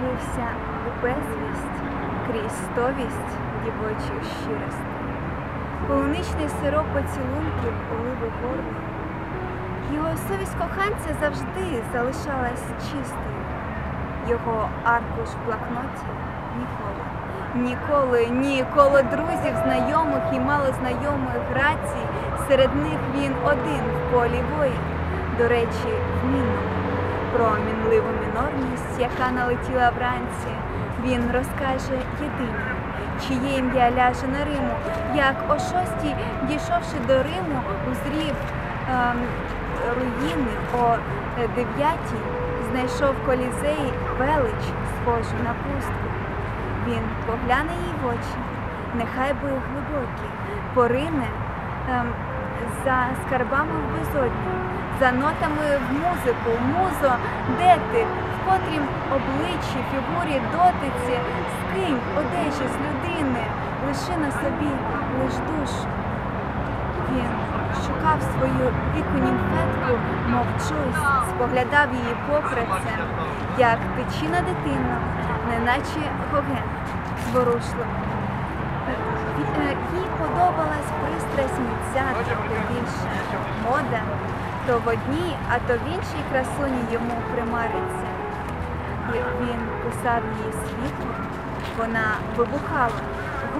Дивився у безвість крізь стовість дівочих щиростей. Полуничний сироп поцілунків олив у горло. Його совість коханця завжди залишалась чистою. Його аркуш в блокноті ніколи. Ніколи, ні, коло друзів, знайомих і малознайомих грацій, серед них він один в полі воїн. До речі, в мінному. Про мінливу мінорність, яка налетіла вранці, він розкаже єдиний, чиє ім'я ляже на Риму, як о шостій, дійшовши до Риму, узрів ем, руїни. О дев'ятій, знайшов в колізеї велич, схожу на пустку. Він погляне їй в очі, нехай би глибокі, порине ем, за скарбами в безодні, за нотами в музику, музо, де ти, в котрім обличчі, фігурі, дотиці, скинь одежі з людини, лиши на собі лиш душу. Він шукав свою віку німфетку, мов Джойс, споглядав її покрицем, як тичина дитина, неначе гоген зворушливий. Ві- е, Їй подобалась пристрасть митця трохи більше. Мода то в одній, а то в іншій красуні йому примариться. Він писав її світло, вона вибухала.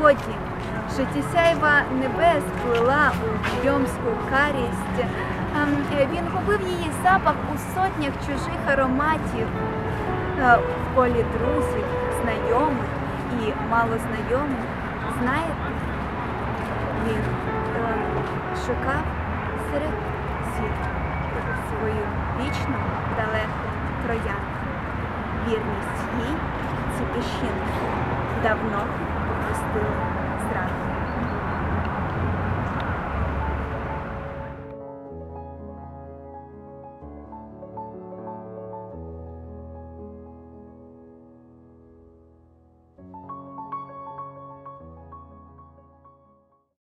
Годі, життєсяйва небес плила у йомську карість. Ем, Він губив її запах у сотнях чужих ароматів е, в колі друзів, знайомих і малознайомих. Знаєте, він е, шукав серед вічну далеку троянку. Вірність їй ці піщинки давно опустили